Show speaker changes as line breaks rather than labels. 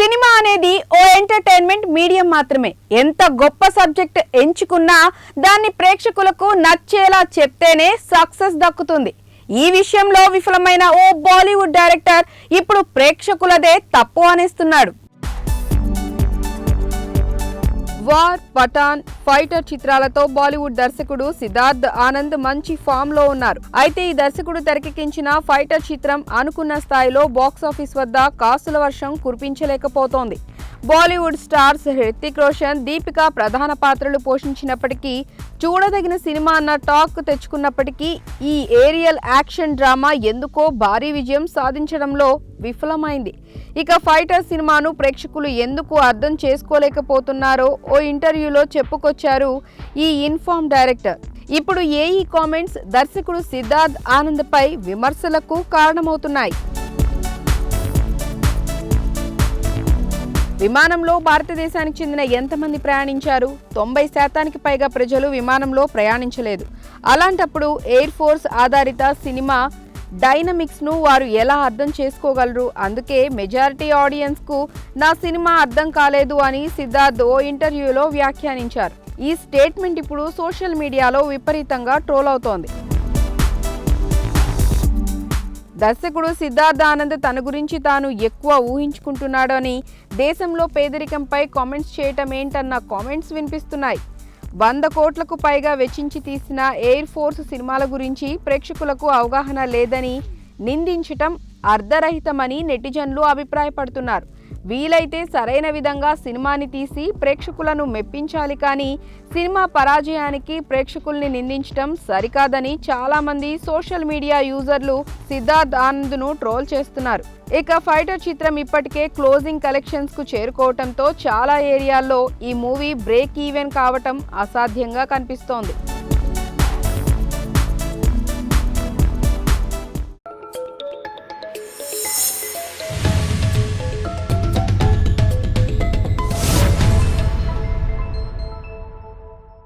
Cinema అనేది ఓ entertainment medium మాత్రమే. ఎంత గొప్ప సబ్జెక్ట్ ఎంచుకున్నా దాన్ని ప్రేక్షకులకు నచ్చేలా చెప్తేనే సక్సెస్ దక్కుతుంది. ఈ విషయంలో విఫలమైన ఓ బాలీవుడ్ డైరెక్టర్ ఇప్పుడు ప్రేక్షకులదే తప్పు అనేస్తున్నాడు. వార్ పఠాన్ ఫైటర్ చిత్రాలతో బాలీవుడ్ దర్శకుడు సిద్ధార్థ్ ఆనంద్ మంచి ఫామ్లో ఉన్నారు. అయితే ఈ దర్శకుడు తెరకెక్కించిన ఫైటర్ చిత్రం అనుకున్న స్థాయిలో బాక్సాఫీస్ వద్ద కాసుల వర్షం కురిపించలేకపోతోంది. బాలీవుడ్ స్టార్స్ హృతిక్ రోషన్ దీపిక ప్రధాన పాత్రలు పోషించినప్పటికీ చూడదగిన సినిమా అన్న టాక్ తెచ్చుకున్నప్పటికీ ఈ ఏరియల్ యాక్షన్ డ్రామా ఎందుకో భారీ విజయం సాధించడంలో విఫలమైంది. ఇక ఫైటర్ సినిమాను ప్రేక్షకులు ఎందుకు అర్థం చేసుకోలేకపోతున్నారో ఓ ఇంటర్వ్యూలో చెప్పుకొచ్చారు ఈ ఇన్ఫార్మ్ డైరెక్టర్. ఇప్పుడు ఏఈ కామెంట్స్ దర్శకుడు సిద్ధార్థ్ ఆనంద్పై విమర్శలకు కారణమవుతున్నాయి. విమానంలో భారతదేశానికి చెందిన ఎంతమంది ప్రయాణించారు? తొంభై శాతానికి పైగా ప్రజలు విమానంలో ప్రయాణించలేదు. అలాంటప్పుడు ఎయిర్ ఫోర్స్ ఆధారిత సినిమా డైనమిక్స్ను వారు ఎలా అర్థం చేసుకోగలరు? అందుకే మెజారిటీ ఆడియన్స్కు నా సినిమా అర్థం కాలేదు అని సిద్ధార్థ్ ఓ ఇంటర్వ్యూలో వ్యాఖ్యానించారు. ఈ స్టేట్మెంట్ ఇప్పుడు సోషల్ మీడియాలో విపరీతంగా ట్రోల్ అవుతోంది. దర్శకుడు సిద్ధార్థ ఆనంద్ తన గురించి తాను ఎక్కువ ఊహించుకుంటున్నాడని దేశంలో పేదరికంపై కామెంట్స్ చేయటం ఏంటన్న కామెంట్స్ వినిపిస్తున్నాయి. వంద కోట్లకు పైగా వెచ్చించి తీసిన ఎయిర్ ఫోర్స్ సినిమాల గురించి ప్రేక్షకులకు అవగాహన లేదని నిందించటం అర్ధరహితమని నెటిజన్లు అభిప్రాయపడుతున్నారు. వీలైతే సరైన విధంగా సినిమాని తీసి ప్రేక్షకులను మెప్పించాలి కానీ సినిమా పరాజయానికి ప్రేక్షకుల్ని నిందించడం సరికాదని చాలామంది సోషల్ మీడియా యూజర్లు సిద్ధార్థ్ ఆనంద్ను ట్రోల్ చేస్తున్నారు. ఇక ఫైటర్ చిత్రం ఇప్పటికే క్లోజింగ్ కలెక్షన్స్కు చేరుకోవడంతో చేరుకోవటంతో చాలా ఏరియాల్లో ఈ మూవీ బ్రేక్ ఈవెన్ కావటం అసాధ్యంగా కనిపిస్తోంది.